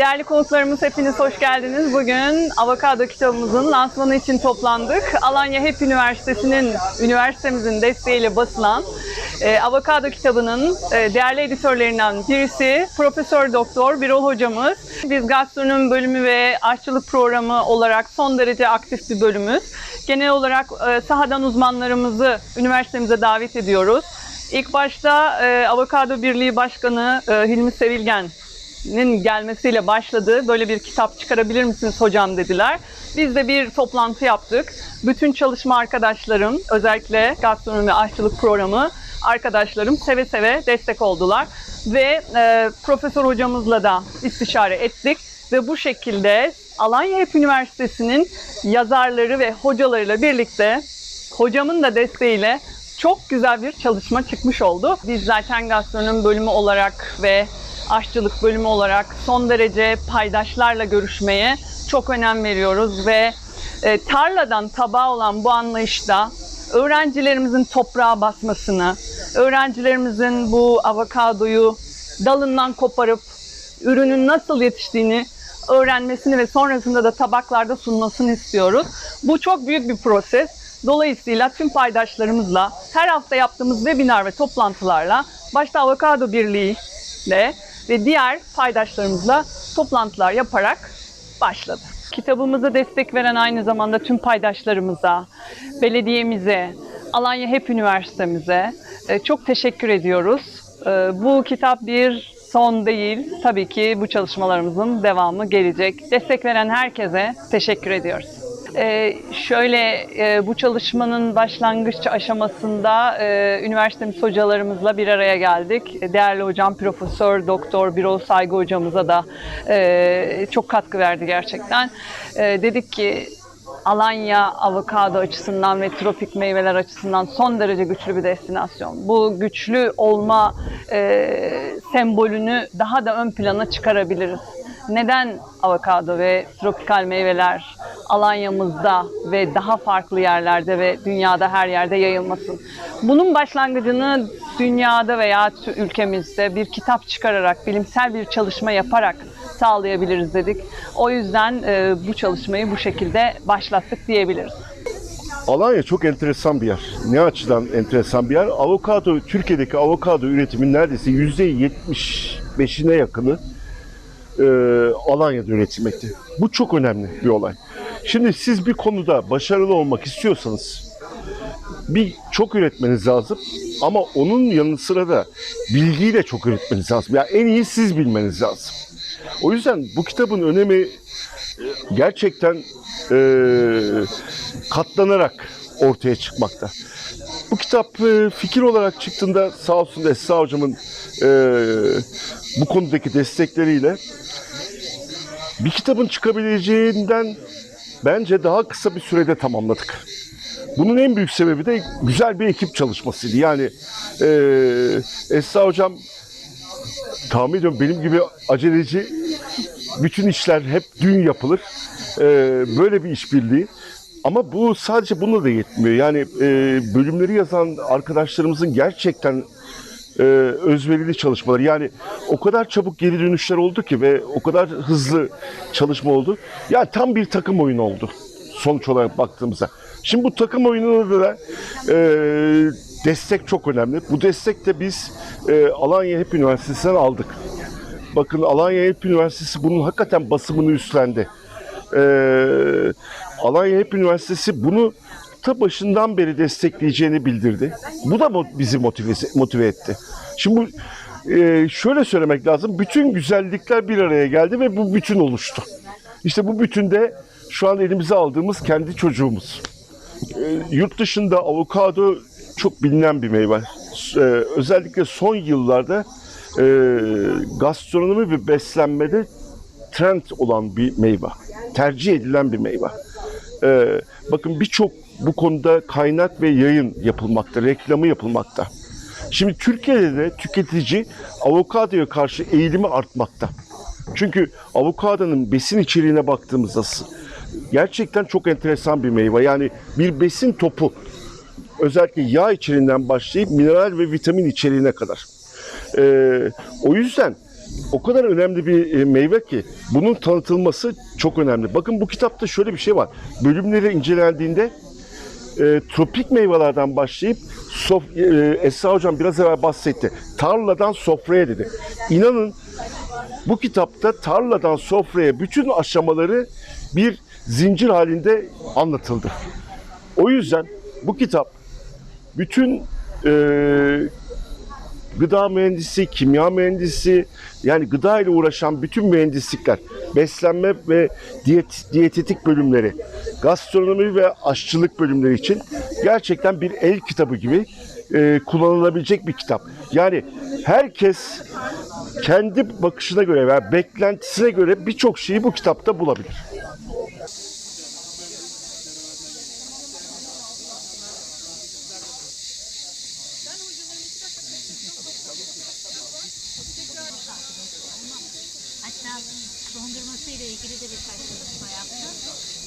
Değerli konuklarımız hepiniz hoş geldiniz. Bugün Avokado kitabımızın lansmanı için toplandık. Alanya Hep Üniversitesi'nin, üniversitemizin desteğiyle basılan e, Avokado kitabının e, değerli editörlerinden birisi Profesör Doktor Birol hocamız. Biz gastronomi bölümü ve aşçılık programı olarak son derece aktif bir bölümüz. Genel olarak e, sahadan uzmanlarımızı üniversitemize davet ediyoruz. İlk başta e, Avokado Birliği Başkanı e, Hilmi Sevilgen nin gelmesiyle başladı. Böyle bir kitap çıkarabilir misiniz hocam dediler. Biz de bir toplantı yaptık. Bütün çalışma arkadaşlarım, özellikle gastronomi aşçılık programı arkadaşlarım seve seve destek oldular. Ve e, profesör hocamızla da istişare ettik. Ve bu şekilde Alanya Hep Üniversitesi'nin yazarları ve hocalarıyla birlikte hocamın da desteğiyle çok güzel bir çalışma çıkmış oldu. Biz zaten gastronomi bölümü olarak ve aşçılık bölümü olarak son derece paydaşlarla görüşmeye çok önem veriyoruz ve e, tarladan tabağa olan bu anlayışta öğrencilerimizin toprağa basmasını, öğrencilerimizin bu avokadoyu dalından koparıp ürünün nasıl yetiştiğini öğrenmesini ve sonrasında da tabaklarda sunmasını istiyoruz. Bu çok büyük bir proses. Dolayısıyla tüm paydaşlarımızla her hafta yaptığımız webinar ve toplantılarla başta Avokado Birliği ile ve diğer paydaşlarımızla toplantılar yaparak başladı. Kitabımıza destek veren aynı zamanda tüm paydaşlarımıza, belediyemize, Alanya Hep Üniversitemize e, çok teşekkür ediyoruz. E, Bu kitap bir son değil. Tabii ki bu çalışmalarımızın devamı gelecek. Destek veren herkese teşekkür ediyoruz. Ee, şöyle e, bu çalışmanın başlangıç aşamasında e, üniversitemiz hocalarımızla bir araya geldik. Değerli hocam Profesör Doktor Birol Saygı hocamıza da e, çok katkı verdi gerçekten. E, dedik ki Alanya avokado açısından ve tropik meyveler açısından son derece güçlü bir destinasyon. Bu güçlü olma e, sembolünü daha da ön plana çıkarabiliriz. Neden avokado ve tropikal meyveler Alanya'mızda ve daha farklı yerlerde ve dünyada her yerde yayılmasın? Bunun başlangıcını dünyada veya ülkemizde bir kitap çıkararak, bilimsel bir çalışma yaparak sağlayabiliriz dedik. O yüzden e, bu çalışmayı bu şekilde başlattık diyebiliriz. Alanya çok enteresan bir yer. Ne açıdan enteresan bir yer? Avokado, Türkiye'deki avokado üretiminin neredeyse %75'ine yakını e, Alanya'da üretilmekte. Bu çok önemli bir olay. Şimdi siz bir konuda başarılı olmak istiyorsanız bir çok üretmeniz lazım ama onun yanı sıra da bilgiyi de çok üretmeniz lazım. Yani en iyi siz bilmeniz lazım. O yüzden bu kitabın önemi e, gerçekten e, katlanarak ortaya çıkmakta. Bu kitap e, fikir olarak çıktığında sağ olsun Esra hocamın e, bu konudaki destekleriyle bir kitabın çıkabileceğinden bence daha kısa bir sürede tamamladık. Bunun en büyük sebebi de güzel bir ekip çalışmasıydı. Yani e, Esra hocam tahmin ediyorum benim gibi aceleci bütün işler hep dün yapılır. Ee, böyle bir işbirliği. Ama bu sadece bununla da yetmiyor. Yani e, bölümleri yazan arkadaşlarımızın gerçekten e, özverili çalışmaları. Yani o kadar çabuk geri dönüşler oldu ki ve o kadar hızlı çalışma oldu. Yani tam bir takım oyunu oldu sonuç olarak baktığımızda. Şimdi bu takım oyununda da e, destek çok önemli. Bu destek de biz e, Alanya Hep Üniversitesi'nden aldık. Bakın Alanya Hep Üniversitesi bunun hakikaten basımını üstlendi. Ee, Alanya Hep Üniversitesi bunu ta başından beri destekleyeceğini bildirdi. Bu da bizi motive, motive etti. Şimdi bu, e, şöyle söylemek lazım. Bütün güzellikler bir araya geldi ve bu bütün oluştu. İşte bu bütünde şu an elimize aldığımız kendi çocuğumuz. E, yurt dışında avokado çok bilinen bir meyve. E, özellikle son yıllarda gastronomi ve beslenmede trend olan bir meyve. Tercih edilen bir meyve. E, bakın birçok bu konuda kaynak ve yayın yapılmakta, reklamı yapılmakta. Şimdi Türkiye'de de tüketici avokadoya karşı eğilimi artmakta. Çünkü avokadonun besin içeriğine baktığımızda gerçekten çok enteresan bir meyve. Yani bir besin topu. Özellikle yağ içeriğinden başlayıp mineral ve vitamin içeriğine kadar. Ee, o yüzden o kadar önemli bir e, meyve ki bunun tanıtılması çok önemli. Bakın bu kitapta şöyle bir şey var. Bölümleri incelendiğinde e, tropik meyvelerden başlayıp sof, e, Esra Hocam biraz evvel bahsetti. Tarladan sofraya dedi. İnanın bu kitapta tarladan sofraya bütün aşamaları bir zincir halinde anlatıldı. O yüzden bu kitap bütün e, gıda mühendisi, kimya mühendisi, yani gıda ile uğraşan bütün mühendislikler, beslenme ve diyet, diyetetik bölümleri, gastronomi ve aşçılık bölümleri için gerçekten bir el kitabı gibi e, kullanılabilecek bir kitap. Yani herkes kendi bakışına göre veya beklentisine göre birçok şeyi bu kitapta bulabilir. dondurması ile ilgili de bir karşılaşma yaptı.